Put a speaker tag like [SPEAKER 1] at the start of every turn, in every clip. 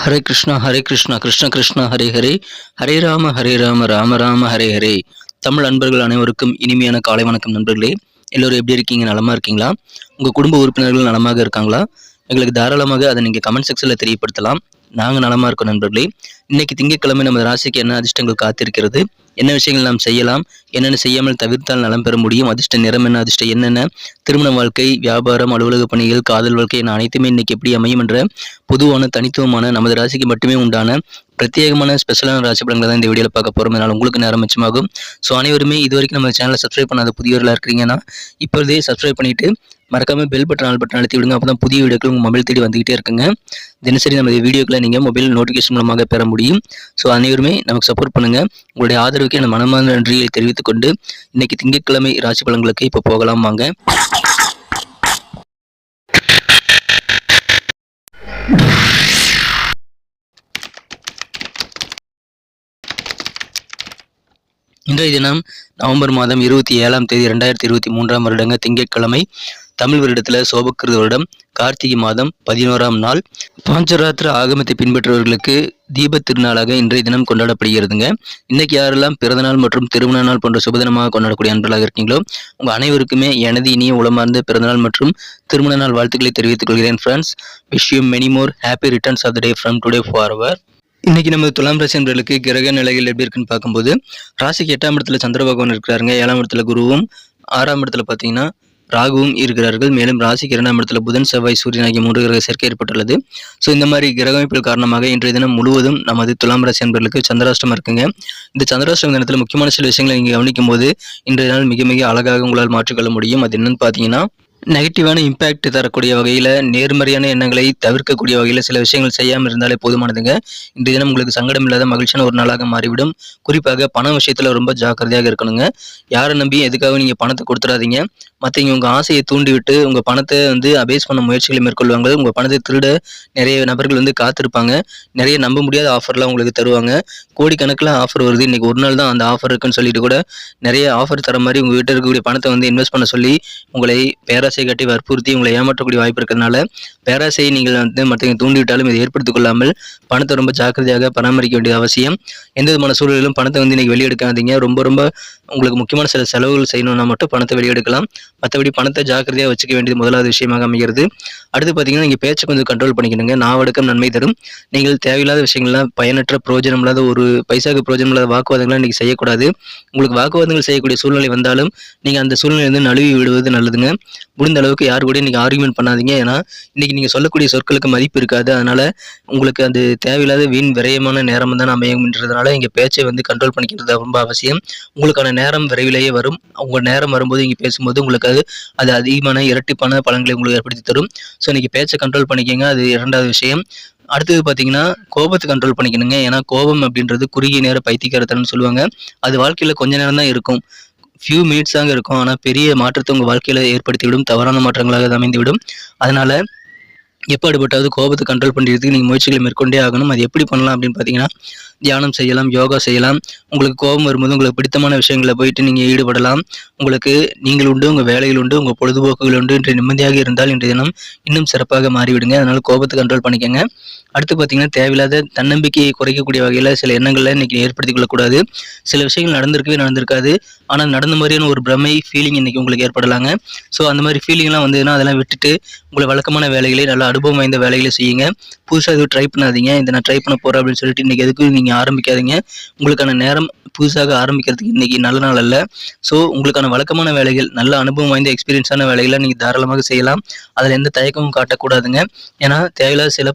[SPEAKER 1] ஹரே கிருஷ்ணா ஹரே கிருஷ்ணா கிருஷ்ண கிருஷ்ணா ஹரே ஹரே. ஹரே ராம ஹரே ராம ராம ராம ஹரே ஹரே. தமிழ் அன்பர்கள் அனைவருக்கும் இனிமையான காலை வணக்கம் நண்பர்களே. எல்லோரும் எப்படி இருக்கீங்க? நலமா இருக்கீங்களா? உங்க குடும்ப உறுப்பினர்கள் நலமாக இருக்காங்களா? எங்களுக்கு தாராளமாக அதை நீங்க கமெண்ட் செக்ஷனில் தெரியப்படுத்தலாம். நாங்க நலமா இருக்கோம் நண்பர்களே. இன்னைக்கு திங்கட்கிழமை நமது ராசிக்கு என்ன அதிர்ஷ்டங்கள் காத்திருக்கிறது? என்ன விஷயங்கள் நாம் செய்யலாம்? என்னென்ன செய்யாமல் தவிர்த்தால் நலம் பெற முடியும்? அதிர்ஷ்ட நிறம் என்ன? அதிர்ஷ்டம் என்னென்ன திருமண வாழ்க்கை வியாபாரம் அலுவலக பணிகள் காதல் வாழ்க்கை என அனைத்துமே இன்னைக்கு எப்படி அமையும் என்ற பொதுவான தனித்துவமான நமது ராசிக்கு மட்டுமே உண்டான பிரத்யேகமான ஸ்பெஷலான ராசி படங்களை தான் இந்த வீடியோவில் பார்க்க போகிறோம் அதனால் உங்களுக்கு நேரம் மிச்சமாகும். ஸோ அனைவருமே இது வரைக்கும் நம்ம சேனலை சப்ஸ்கிரைப் பண்ணாத புதியவர்களாக இருக்கிறீங்கன்னா இப்போதே சப்ஸ்கிரைப் பண்ணிவிட்டு மறக்காமல் பெல் பட்டன் ஆல் பட்டன் அழுத்தி விடுங்க. அப்போ தான் புதிய வீடியோக்கள் உங்கள் மொபைல் தேடி வந்துகிட்டே இருக்குங்க. தினசரி நம்ம வீடியோக்களை நீங்கள் மொபைல் நோட்டிஃபிகேஷன் மூலமாக பெற முடியும். ஸோ அனைவருமே நமக்கு சப்போர்ட் பண்ணுங்கள் உங்களுடைய ஆதரவுக்கு என் மனமான நன்றியை தெரிவித்துக்கொண்டு இன்றைக்கி திங்கட்கிழமை ராசி பலன்களுக்கு இப்போ போகலாம் வாங்க. இன்றைய தினம் நவம்பர் மாதம் இருபத்தி ஏழாம் தேதி ரெண்டாயிரத்தி இருபத்தி மூன்றாம் வருடங்க திங்கட்கிழமை தமிழ் வருடத்தில் சோபக்கிருத வருடம் கார்த்திகை மாதம் பதினோராம் நாள். பாஞ்சராத்திர ஆகமத்தை பின்பற்றுபவர்களுக்கு தீப திருநாளாக இன்றைய தினம் கொண்டாடப்படுகிறதுங்க. இன்னைக்கு யாரெல்லாம் பிறந்தநாள் மற்றும் திருமண நாள் போன்ற சுபதினமாக கொண்டாடக்கூடிய அன்பர்களாக இருக்கீங்களோ உங்கள் அனைவருக்குமே எனது இனிய உளமார்ந்த பிறந்தநாள் மற்றும் திருமண நாள் வாழ்த்துக்களை தெரிவித்துக் கொள்கிறேன் friends wish you many more happy returns of the day from today forward இன்னைக்கு நம்ம துலாம் ராசி என்பர்களுக்கு கிரக நிலைகள் எப்படி இருக்குன்னு பார்க்கும்போது ராசிக்கு எட்டாம் இடத்துல சந்திர பகவான் இருக்கிறாருங்க. ஏழாம் இடத்துல குருவும் ஆறாம் இடத்துல பார்த்தீங்கன்னா ராகுவும் இருக்கிறார்கள். மேலும் ராசிக்கு இரண்டாம் இடத்துல புதன் செவ்வாய் சூரியன் ஆகிய மூன்று கிரக சேர்க்கை ஏற்பட்டுள்ளது. ஸோ இந்த மாதிரி கிரக அமைப்புகள் காரணமாக இன்றைய தினம் முழுவதும் நமது துலாம் ராசி என்பர்களுக்கு சந்திராஷ்டம் இருக்குங்க. இந்த சந்திராஷ்டம் தினத்தில் முக்கியமான சில விஷயங்களை நீங்கள் கவனிக்கும் போது இன்றைய நாள் மிக மிக அழகாக உங்களால் மாற்றிக்கொள்ள முடியும். அது என்னன்னு பார்த்தீங்கன்னா நெகட்டிவான இம்பேக்ட் தரக்கூடிய வகையில் நேர்மறையான எண்ணங்களை தவிர்க்கக்கூடிய வகையில் சில விஷயங்கள் செய்யாமல் இருந்தாலே போதுமானதுங்க. இன்றைய தினம் உங்களுக்கு சங்கடம் இல்லாத மகிழ்ச்சியான ஒரு நாளாக மாறிவிடும். குறிப்பாக பண விஷயத்தில் ரொம்ப ஜாக்கிரதையாக இருக்கணுங்க. யாரை நம்பி எதுக்காக நீங்கள் பணத்தை கொடுத்துடாதீங்க. மற்றவங்க உங்கள் ஆசையை தூண்டிவிட்டு உங்கள் பணத்தை வந்து அபேஸ் பண்ண முயற்சிகளை மேற்கொள்வாங்க. உங்கள் பணத்தை திருட நிறைய நபர்கள் வந்து காத்திருப்பாங்க. நிறைய நம்ப முடியாத ஆஃபர்லாம் உங்களுக்கு தருவாங்க. கோடிக்கணக்கில் ஆஃபர் வருது. இன்னைக்கு ஒரு நாள் தான் அந்த ஆஃபர் இருக்குன்னு சொல்லிட்டு கூட நிறைய ஆஃபர் தர மாதிரி உங்கள் வீட்டில் இருக்கக்கூடிய பணத்தை வந்து இன்வெஸ்ட் பண்ண சொல்லி உங்களை பேராசை கட்டி வற்புறுத்தி உங்களை ஏமாற்றக்கூடிய வாய்ப்பு இருக்கிறதுனால பேராசையை நீங்கள் வந்து மற்றவங்க தூண்டிவிட்டாலும் இதை ஏற்படுத்திக் கொள்ளாமல் பணத்தை ரொம்ப ஜாக்கிரதையாக பராமரிக்க வேண்டியது அவசியம். எந்த விதமான சூழலிலும் பணத்தை வந்து இன்னைக்கு வெளியெடுக்காதீங்க. ரொம்ப ரொம்ப உங்களுக்கு முக்கியமான சில செலவுகள் செய்யணும்னா மட்டும் பணத்தை வெளியெடுக்கலாம். மற்றபடி பணத்தை ஜாக்கிரதையாக வச்சுக்க வேண்டியது முதலாவது விஷயமாக அமைகிறது. அடுத்து பார்த்தீங்கன்னா நீங்கள் பேச்சை கொஞ்சம் கண்ட்ரோல் பண்ணிக்கணுங்க. நாவடக்கம் நன்மை தரும். நீங்கள் தேவையில்லாத விஷயங்கள்லாம் பயனற்ற பிரயோஜனம் இல்லாத ஒரு பைசாக்கு பிரயோஜனம் இல்லாத வாக்குவாதங்கள்லாம் நீங்கள் செய்யக்கூடாது. உங்களுக்கு வாக்குவாதங்கள் செய்யக்கூடிய சூழ்நிலை வந்தாலும் நீங்கள் அந்த சூழ்நிலை வந்து நழுவி விடுவது நல்லதுங்க. முடிந்த அளவுக்கு யார் கூட நீங்கள் ஆர்குமெண்ட் பண்ணாதீங்க. ஏன்னா இன்னைக்கு நீங்கள் சொல்லக்கூடிய சொற்களுக்கு மதிப்பு இருக்காது. அதனால உங்களுக்கு அது தேவையில்லாத வீண் விரயமான நேரம் தான் அமையும்ன்றதுனால இங்கே பேச்சை வந்து கண்ட்ரோல் பண்ணிக்கிறது ரொம்ப அவசியம். உங்களுக்கான நேரம் விரைவிலேயே வரும். உங்கள் நேரம் வரும்போது இங்கே பேசும்போது உங்களுக்கு அது அது அதிகமான இரட்டிப்பான பலன்களை உங்களுக்கு ஏற்படுத்தி தரும். ஸோ இன்னைக்கு பேச்சை கண்ட்ரோல் பண்ணிக்கோங்க. அது இரண்டாவது விஷயம். அடுத்தது பார்த்தீங்கன்னா கோபத்தை கண்ட்ரோல் பண்ணிக்கணுங்க. ஏன்னா கோபம் அப்படின்றது குறுகிய நேர பைத்தியக்காரத்தனம்னு சொல்லுவாங்க. அது வாழ்க்கையில் கொஞ்ச நேரம் தான் இருக்கும் ஃபியூ மினிட்ஸாக இருக்கும். ஆனால் பெரிய மாற்றத்தை உங்கள் வாழ்க்கையில் ஏற்படுத்திவிடும். தவறான மாற்றங்களாக அமைந்துவிடும். அதனால எப்பாடுபட்டாவது கோபத்தை கண்ட்ரோல் பண்ணுறதுக்கு நீங்கள் முயற்சிகளை மேற்கொண்டே ஆகணும். அது எப்படி பண்ணலாம் அப்படின்னு பார்த்தீங்கன்னா தியானம் செய்யலாம் யோகா செய்யலாம். உங்களுக்கு கோபம் வரும்போது உங்களுக்கு பிடித்தமான விஷயங்களில் போயிட்டு நீங்கள் ஈடுபடலாம். உங்களுக்கு நீங்கள் உண்டு உங்கள் வேலைகள் உண்டு உங்கள் பொழுதுபோக்குகள் உண்டு இன்று நிம்மதியாக இருந்தால் இன்றைய தினம் இன்னும் சிறப்பாக மாறிவிடுங்க. அதனால் கோபத்தை கண்ட்ரோல் பண்ணிக்கோங்க. அடுத்து பார்த்தீங்கன்னா தேவையில்லாத தன்னம்பிக்கையை குறைக்கக்கூடிய வகையில் சில எண்ணங்களை இன்னைக்கு ஏற்படுத்திக் கொள்ளக்கூடாது. சில விஷயங்கள் நடந்திருக்கவே நடந்திருக்காது. ஆனால் நடந்த மாதிரியான ஒரு பிரமை ஃபீலிங் இன்னைக்கு உங்களுக்கு ஏற்படலாங்க. ஸோ அந்த மாதிரி ஃபீலிங்லாம் வந்ததுன்னா அதெல்லாம் விட்டுட்டு உங்களை வழக்கமான வேலைகளை நல்ல அனுபவம் வாய்ந்த வேலைகளை செய்யுங்க. புதுசாக எதுவும் ட்ரை பண்ணாதீங்க. இதை நான் ட்ரை பண்ண போகிறேன் அப்படின்னு சொல்லிட்டு இன்றைக்கி எதுக்கும் நீங்கள் நீங்கள் ஆரம்பிக்காதீங்க. உங்களுக்கான நேரம் புதுசாக ஆரம்பிக்கிறதுக்கு இன்றைக்கி நல்ல நாள் அல்ல. ஸோ உங்களுக்கான வழக்கமான வேலைகள் நல்ல அனுபவம் வாய்ந்த எக்ஸ்பீரியன்ஸான வேலைகளை நீங்கள் தாராளமாக செய்யலாம். அதில் எந்த தயக்கமும் காட்டக்கூடாதுங்க. ஏன்னா தேவையில்லாத சில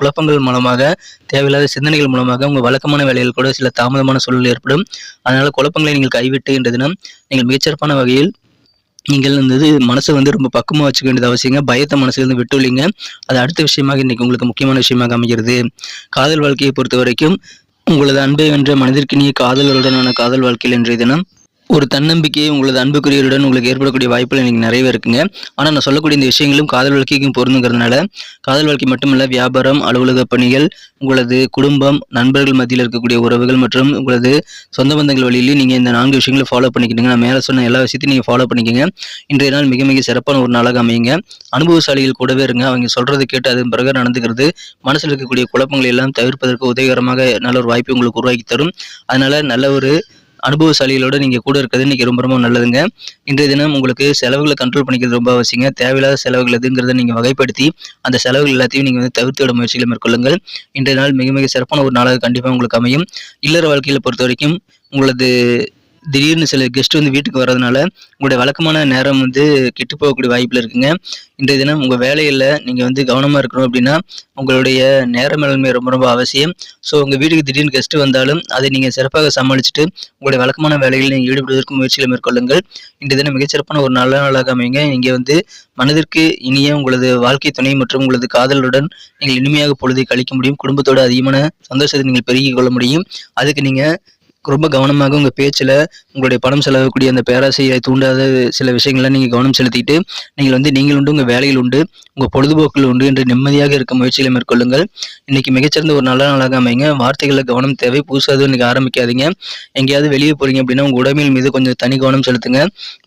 [SPEAKER 1] குழப்பங்கள் மூலமாக தேவையில்லாத சிந்தனைகள் மூலமாக உங்கள் வழக்கமான வேலைகள் கூட சில தாமதமான சூழல் ஏற்படும். அதனால் குழப்பங்களை நீங்கள் கைவிட்டு என்ற தினம் நீங்கள் மிகச்சிறப்பான வகையில் நீங்கள் வந்து மனசை வந்து ரொம்ப பக்குவமாக வச்சுக்க வேண்டியது அவசியங்க. பயத்தை மனசுலேருந்து விட்டுள்ளீங்க அது அடுத்த விஷயமாக இன்றைக்கி உங்களுக்கு முக்கியமான விஷயமாக அமைகிறது. காதல் வாழ்க்கையை பொறுத்த வரைக்கும் உங்களது அன்பை வென்ற மனதிற்கினிய காதலருடனான காதல் வாழ்க்கையில் இன்றைய தினம் ஒரு தன்னம்பிக்கை உங்களது அன்புக்குரியவருடன் உங்களுக்கு ஏற்படக்கூடிய வாய்ப்புகள் எனக்கு நிறையவே இருக்குங்க. ஆனால் நான் சொல்லக்கூடிய இந்த விஷயங்களும் காதல் வாழ்க்கைக்கும் பொருந்துங்கிறதுனால காதல் வாழ்க்கை மட்டுமல்ல வியாபாரம் அலுவலக பணிகள் உங்களது குடும்பம் நண்பர்கள் மத்தியில் இருக்கக்கூடிய உறவுகள் மற்றும் உங்களது சொந்த பந்தங்கள் வழியிலையும் நீங்கள் இந்த நான்கு விஷயங்களை ஃபாலோ பண்ணிக்கிட்டுங்க. நான் மேலே சொன்ன எல்லா விஷயத்தையும் நீங்கள் ஃபாலோ பண்ணிக்கங்க. இன்றைய நாள் மிக மிக சிறப்பான ஒரு நாளாக அமையுங்க. அனுபவசாலிகள் கூடவே இருங்க. அவங்க சொல்கிறது கேட்டு அதன் பிறகு நடந்துக்கிறது மனசில் இருக்கக்கூடிய குழப்பங்களை எல்லாம் தவிர்ப்பதற்கு உதவிகரமாக நல்ல ஒரு வாய்ப்பை உங்களுக்கு உருவாக்கி தரும். அதனால நல்ல ஒரு அனுபவசாலிகளோட நீங்கள் கூட இருக்கிறது இன்றைக்கி ரொம்ப ரொம்ப நல்லதுங்க. இன்றைய தினம் உங்களுக்கு செலவுகளை கண்ட்ரோல் பண்ணிக்கிறது ரொம்ப அவசியங்க. தேவையில்லாத செலவுகள் எதுங்கிறத நீங்கள் வகைப்படுத்தி அந்த செலவுகள் எல்லாத்தையும் நீங்கள் வந்து தவிர்த்து விட முயற்சிகளை மேற்கொள்ளுங்கள். இன்றைய நாள் மிக மிக சிறப்பான ஒரு நாளாக கண்டிப்பாக உங்களுக்கு அமையும். இல்லற வாழ்க்கையில் பொறுத்த வரைக்கும் உங்களது திடீர்னு சில கெஸ்ட் வந்து வீட்டுக்கு வர்றதுனால உங்களுடைய வழக்கமான நேரம் வந்து கெட்டு போகக்கூடிய வாய்ப்பில் இருக்குங்க. இன்றைய தினம் உங்கள் வேலையில் நீங்கள் வந்து கவனமாக இருக்கணும் அப்படின்னா உங்களுடைய நேர மேலாண்மை ரொம்ப ரொம்ப அவசியம். ஸோ உங்கள் வீட்டுக்கு திடீர்னு கெஸ்ட் வந்தாலும் அதை நீங்கள் சிறப்பாக சமாளிச்சுட்டு உங்களுடைய வழக்கமான வேலைகளில் நீங்கள் ஈடுபடுவதற்கு முயற்சியில் மேற்கொள்ளுங்கள். இன்றைய தினம் மிகச்சிறப்பான ஒரு நல்ல நாளாக அமைங்க நீங்கள் வந்து மனதிற்கு இனிய உங்களது வாழ்க்கை துணை மற்றும் உங்களது காதலுடன் நீங்கள் இனிமையாக பொழுதை கழிக்க முடியும். குடும்பத்தோட அதிகமான சந்தோஷத்தை நீங்கள் பெருகிக் கொள்ள முடியும். அதுக்கு நீங்கள் ரொம்ப கவனமாக உங்கள் பேச்சில் உங்களுடைய பணம் செலவக்கூடிய அந்த பேராசையை தூண்டாத சில விஷயங்களை நீங்கள் கவனம் செலுத்திட்டு நீங்கள் வந்து நீங்கள் உண்டு உங்கள் வேலையில் உண்டு உங்கள் பொழுதுபோக்கில் உண்டு என்று நிம்மதியாக இருக்க முயற்சிகளை மேற்கொள்ளுங்கள். இன்னைக்கு மிகச்சிறந்த ஒரு நல்ல நாளாக அமைங்க. வார்த்தைகளில் கவனம் தேவை. புதுசாக இன்னைக்கு ஆரம்பிக்காதீங்க. எங்கேயாவது வெளியே போகிறீங்க அப்படின்னா உங்கள் உடமையில் மீது கொஞ்சம் தனி கவனம் செலுத்துங்க.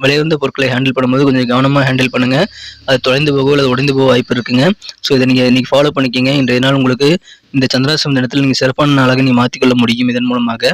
[SPEAKER 1] விலையுந்த பொருட்களை ஹேண்டில் பண்ணும்போது கொஞ்சம் கவனமாக ஹேண்டில் பண்ணுங்கள் அது தொலைந்து போகவோ அல்லது உடைந்து போக வாய்ப்பு இருக்குங்க. ஸோ இதை நீங்கள் இன்னைக்கு ஃபாலோ பண்ணிக்கிங்க. இன்றைய நாள் உங்களுக்கு இந்த சந்திராசிரம தினத்தில் நீங்கள் சிறப்பான நாளாக நீங்கள் மாற்றிக்கொள்ள முடியும். இதன் மூலமாக.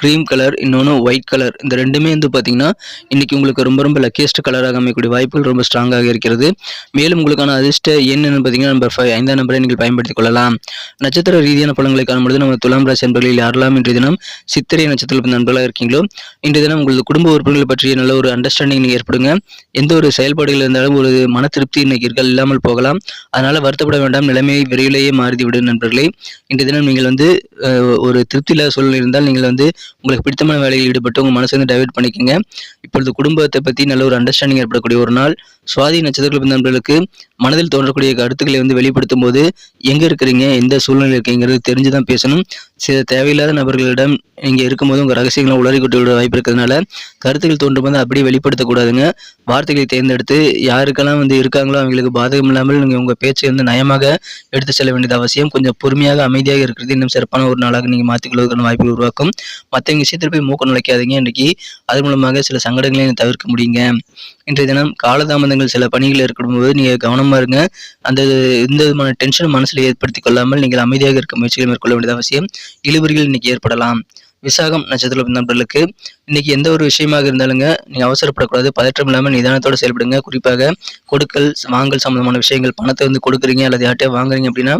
[SPEAKER 1] க்ரீம் கலர் இன்னொன்று ஒயிட் கலர் இந்த ரெண்டுமே வந்து பார்த்தீங்கன்னா இன்றைக்கி உங்களுக்கு ரொம்ப ரொம்ப லக்கியஸ்ட் கலராக அமையக்கூடிய வாய்ப்புகள் ரொம்ப ஸ்ட்ராங்காக இருக்கிறது. மேலும் உங்களுக்கான அதிர்ஷ்ட என்னென்னு என்னன்னு பார்த்தீங்கன்னா நம்பர் ஃபைவ் ஐந்தாம் நம்பரை நீங்கள் பயன்படுத்திக் கொள்ளலாம். நட்சத்திர ரீதியான பழங்களை காணும்பொழுது நம்ம துலாம் ராசி நண்பர்களில் யாரெல்லாம் இன்றைய தினம் சித்திரை நட்சத்திர நண்பர்களாக இருக்கீங்களோ இன்றைய தினம் உங்களது குடும்ப உறுப்பினர்கள் பற்றிய நல்ல ஒரு அண்டர்ஸ்டாண்டிங் நீங்கள் ஏற்படுங்க. எந்த ஒரு செயல்பாடுகள் இருந்தாலும் ஒரு மன திருப்தி இன்னைக்கு இல்லாமல் போகலாம். அதனால் வருத்தப்பட வேண்டாம் நிலைமையை விரைவிலேயே மாறிவிடும் நண்பர்களே. இன்றைய தினம் நீங்கள் வந்து ஒரு திருப்தி இல்லாத சூழ்நிலை இருந்தால் நீங்கள் வந்து உங்களுக்கு பிடித்தமான வேலையில் ஈடுபட்டு உங்கள் மனசை வந்து டைவர்ட் பண்ணிக்கோங்க. இப்பொழுது குடும்பத்தை பற்றி நல்ல ஒரு அண்டர்ஸ்டாண்டிங் ஏற்படக்கூடிய ஒரு நாள். சுவாதி நட்சத்திரங்கள் நண்பர்களுக்கு மனதில் தோன்றக்கூடிய கருத்துக்களை வந்து வெளிப்படுத்தும் போது எங்கே இருக்கிறீங்க எந்த சூழ்நிலை இருக்கீங்கிறது தெரிஞ்சு தான் பேசணும். சில தேவையில்லாத நபர்களிடம் நீங்கள் இருக்கும்போது உங்கள் ரகசியங்களை உளறி விட வாய்ப்பு இருக்கிறதுனால கருத்துக்கள் தோன்றும் போது அப்படியே வெளிப்படுத்தக்கூடாதுங்க வார்த்தைகளை தேர்ந்தெடுத்து யாருக்கெல்லாம் வந்து இருக்காங்களோ அவங்களுக்கு பாதகம் இல்லாமல் நீங்கள் உங்கள் பேச்சை வந்து நயமாக எடுத்து செல்ல வேண்டியது அவசியம். கொஞ்சம் பொறுமையாக அமைதியாக இருக்கிறது இன்னும் சிறப்பான ஒரு நாளாக நீங்கள் மாற்றிக்கொள்வதற்கான வாய்ப்புகள் உருவாக்கும். மற்றவங்க விஷயத்தில் போய் மூக்க நுழைக்காதீங்க. இன்றைக்கி அது மூலமாக சில சங்கடங்களை தவிர்க்க முடியுங்க. இன்றைய தினம் காலதாமதங்கள் சில பணிகள் இருக்கும்போது நீங்கள் கவனமாக இருங்க. அந்த எந்த விதமான டென்ஷன் மனசில் ஏற்படுத்தி கொள்ளாமல் நீங்கள் அமைதியாக இருக்க முயற்சிகளை மேற்கொள்ள வேண்டியது அவசியம். இழுபறிகள் இன்னைக்கு ஏற்படலாம். விசாகம் நட்சத்திர நண்பர்களுக்கு இன்னைக்கு எந்த ஒரு விஷயமாக இருந்தாலுங்க நீங்கள் அவசரப்படக்கூடாது. பதற்றம் இல்லாமல் நிதானத்தோடு செயல்படுங்க. குறிப்பாக கொடுக்கல் வாங்கல் சம்மந்தமான விஷயங்கள் பணத்தை வந்து கொடுக்குறீங்க அல்லது யார்ட்டே வாங்குறீங்க அப்படின்னா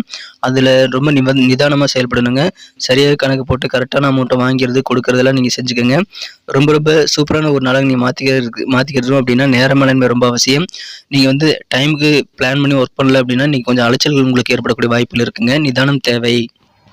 [SPEAKER 1] அதில் ரொம்ப நிவ நிதானமாக செயல்படணுங்க. சரியாக கணக்கு போட்டு கரெக்டான அமௌண்ட்டை வாங்கிறது கொடுக்கறதெல்லாம் நீங்கள் செஞ்சுக்கோங்க. ரொம்ப ரொம்ப சூப்பரான ஒரு நாளாக நீங்கள் மாற்றிக்கிறது மாற்றிக்கிறதும் அப்படின்னா நேர மேலாண்மை ரொம்ப அவசியம். நீங்கள் வந்து டைமுக்கு பிளான் பண்ணி ஒர்க் பண்ணல அப்படின்னா நீங்கள் கொஞ்சம் அலைச்சல்கள் உங்களுக்கு ஏற்படக்கூடிய வாய்ப்புகள் இருக்குங்க. நிதானம் தேவை.